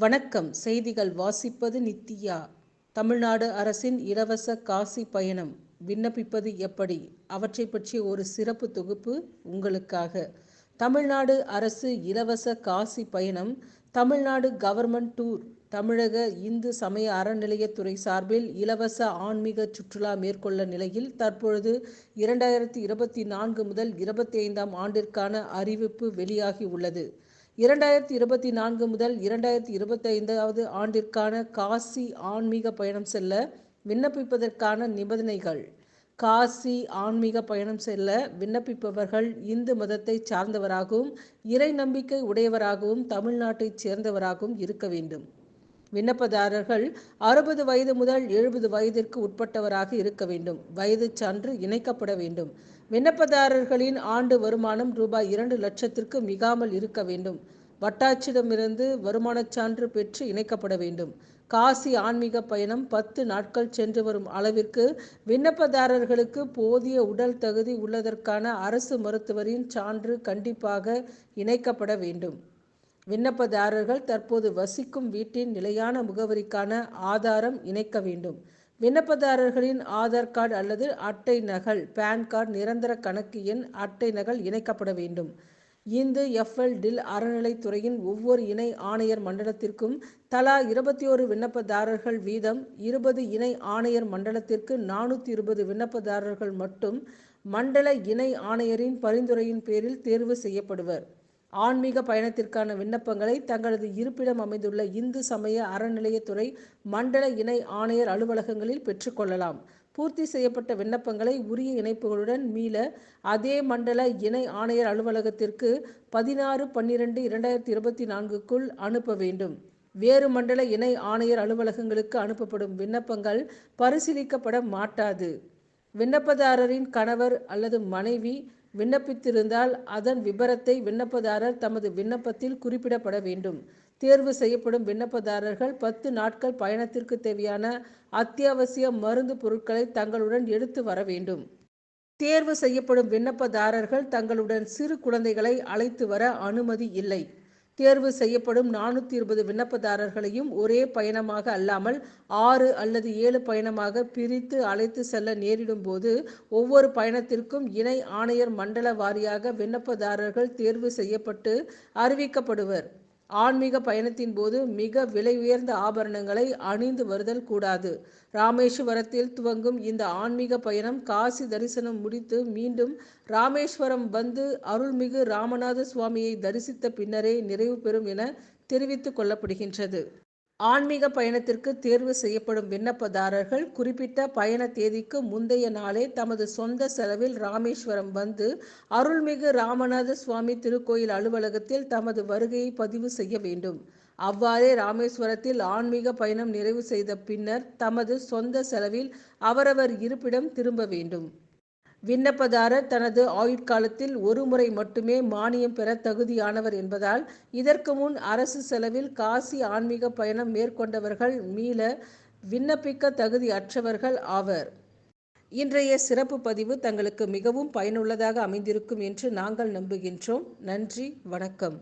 வணக்கம். செய்திகள் வாசிப்பது நித்யா. தமிழ்நாடு அரசின் இலவச காசி பயணம் விண்ணப்பிப்பது எப்படி? அவற்றை பற்றிய ஒரு சிறப்பு தொகுப்பு உங்களுக்காக. தமிழ்நாடு அரசு இலவச காசி பயணம் தமிழ்நாடு கவர்மெண்ட் டூர். தமிழக இந்து சமய அறநிலையத்துறை சார்பில் இலவச ஆன்மீக சுற்றுலா மேற்கொள்ள நிலையில் தற்பொழுது இரண்டாயிரத்தி இருபத்தி நான்கு முதல் இருபத்தி ஐந்தாம் ஆண்டிற்கான அறிவிப்பு வெளியாகி உள்ளது. இரண்டாயிரத்தி இருபத்தி நான்கு முதல் இரண்டாயிரத்தி இருபத்தி ஐந்தாவது ஆண்டிற்கான காசி ஆன்மீக பயணம் செல்ல விண்ணப்பிப்பதற்கான நிபந்தனைகள். காசி ஆன்மீக பயணம் செல்ல விண்ணப்பிப்பவர்கள் இந்து மதத்தை சார்ந்தவராகவும் இறை நம்பிக்கை உடையவராகவும் தமிழ்நாட்டைச் சேர்ந்தவராகவும் இருக்க வேண்டும். விண்ணப்பதாரர்கள் அறுபது வயது முதல் எழுபது வயதிற்கு உட்பட்டவராக இருக்க வேண்டும். வயது சான்று இணைக்கப்பட வேண்டும். விண்ணப்பதாரர்களின் ஆண்டு வருமானம் ரூபாய் இரண்டு லட்சத்திற்கு மிகாமல் இருக்க வேண்டும். வட்டாட்சியிடமிருந்து வருமானச் சான்று பெற்று இணைக்கப்பட வேண்டும். காசி ஆன்மீக பயணம் பத்து நாட்கள் சென்று வரும் அளவிற்கு விண்ணப்பதாரர்களுக்கு போதிய உடல் தகுதி உள்ளதற்கான அரசு மருத்துவரின் சான்று கண்டிப்பாக இணைக்கப்பட வேண்டும். விண்ணப்பதாரர்கள் தற்போது வசிக்கும் வீட்டின் நிலையான முகவரிக்கான ஆதாரம் இணைக்க வேண்டும். விண்ணப்பதாரர்களின் ஆதார் கார்டு அல்லது அட்டை நகல் பேன் கார்டு நிரந்தர கணக்கு எண் அட்டை நகல் இணைக்கப்பட வேண்டும். இந்து எஃப்எல் டில் அறநிலைத்துறையின் ஒவ்வொரு இணை ஆணையர் மண்டலத்திற்கும் தலா இருபத்தி ஒரு விண்ணப்பதாரர்கள் வீதம் இருபது இணை ஆணையர் மண்டலத்திற்கு நானூற்றி இருபது விண்ணப்பதாரர்கள் மட்டும் மண்டல இணை ஆணையரின் பரிந்துரையின் பேரில் தேர்வு செய்யப்படுவர். ஆன்மீக பயணத்திற்கான விண்ணப்பங்களை தங்களது இருப்பிடம் அமைந்துள்ள இந்து சமய அறநிலையத்துறை மண்டல இணை ஆணையர் அலுவலகங்களில் பெற்றுக்கொள்ளலாம் பூர்த்தி செய்யப்பட்ட விண்ணப்பங்களை உரிய இணைப்புகளுடன் மீள அதே மண்டல இணை ஆணையர் அலுவலகத்திற்கு பதினாறு பன்னிரெண்டு இரண்டாயிரத்தி இருபத்தி நான்குக்குள் அனுப்ப வேண்டும். வேறு மண்டல இணை ஆணையர் அலுவலகங்களுக்கு அனுப்பப்படும் விண்ணப்பங்கள் பரிசீலிக்கப்பட மாட்டாது. விண்ணப்பதாரரின் கணவர் அல்லது மனைவி விண்ணப்பித்திருந்தால் அதன் விபரத்தை விண்ணப்பதாரர் தமது விண்ணப்பத்தில் குறிப்பிடப்பட வேண்டும். தேர்வு செய்யப்படும் விண்ணப்பதாரர்கள் பத்து நாட்கள் பயணத்திற்கு தேவையான அத்தியாவசிய மருந்து பொருட்களை தங்களுடன் எடுத்து வர வேண்டும். தேர்வு செய்யப்படும் விண்ணப்பதாரர்கள் தங்களுடன் சிறு குழந்தைகளை அழைத்து வர அனுமதி இல்லை. தேர்வு செய்யப்படும் நானூற்றி இருபது விண்ணப்பதாரர்களையும் ஒரே பயணமாக அல்லாமல் ஆறு அல்லது ஏழு பயணமாக பிரித்து அழைத்து செல்ல நேரிடும் போது ஒவ்வொரு பயணத்திற்கும் இணை ஆணையர் மண்டல வாரியாக விண்ணப்பதாரர்கள் தேர்வு செய்யப்பட்டு அறிவிக்கப்படுவர். ஆன்மீக பயணத்தின் போது மிக விலை உயர்ந்த ஆபரணங்களை அணிந்து வருதல் கூடாது. ராமேஸ்வரத்தில் துவங்கும் இந்த ஆன்மீக பயணம் காசி தரிசனம் முடித்து மீண்டும் ராமேஸ்வரம் வந்து அருள்மிகு ராமநாத சுவாமியை தரிசித்த பின்னரே நிறைவு பெறும் என தெரிவித்துக் கொள்ளப்படுகின்றது. ஆன்மீக பயணத்திற்கு தேர்வு செய்யப்படும் விண்ணப்பதாரர்கள் குறிப்பிட்ட பயண தேதிக்கு முந்தைய நாளே தமது சொந்த செலவில் ராமேஸ்வரம் வந்து அருள்மிகு ராமநாத சுவாமி திருக்கோயில் அலுவலகத்தில் தமது வருகையை பதிவு செய்ய வேண்டும். அவ்வாறே ராமேஸ்வரத்தில் ஆன்மீக பயணம் நிறைவு செய்த பின்னர் தமது சொந்த செலவில் அவரவர் இருப்பிடம் திரும்ப வேண்டும். விண்ணப்பதாரர் தனது ஆயுட்காலத்தில் ஒரு முறை மட்டுமே மானியம் பெற தகுதியானவர் என்பதால் இதற்கு முன் அரசு செலவில் காசி ஆன்மீக பயணம் மேற்கொண்டவர்கள் மீள விண்ணப்பிக்க தகுதி அற்றவர்கள் ஆவர். இன்றைய சிறப்பு பதிவு தங்களுக்கு மிகவும் பயனுள்ளதாக அமைந்திருக்கும் என்று நாங்கள் நம்புகின்றோம். நன்றி வணக்கம்.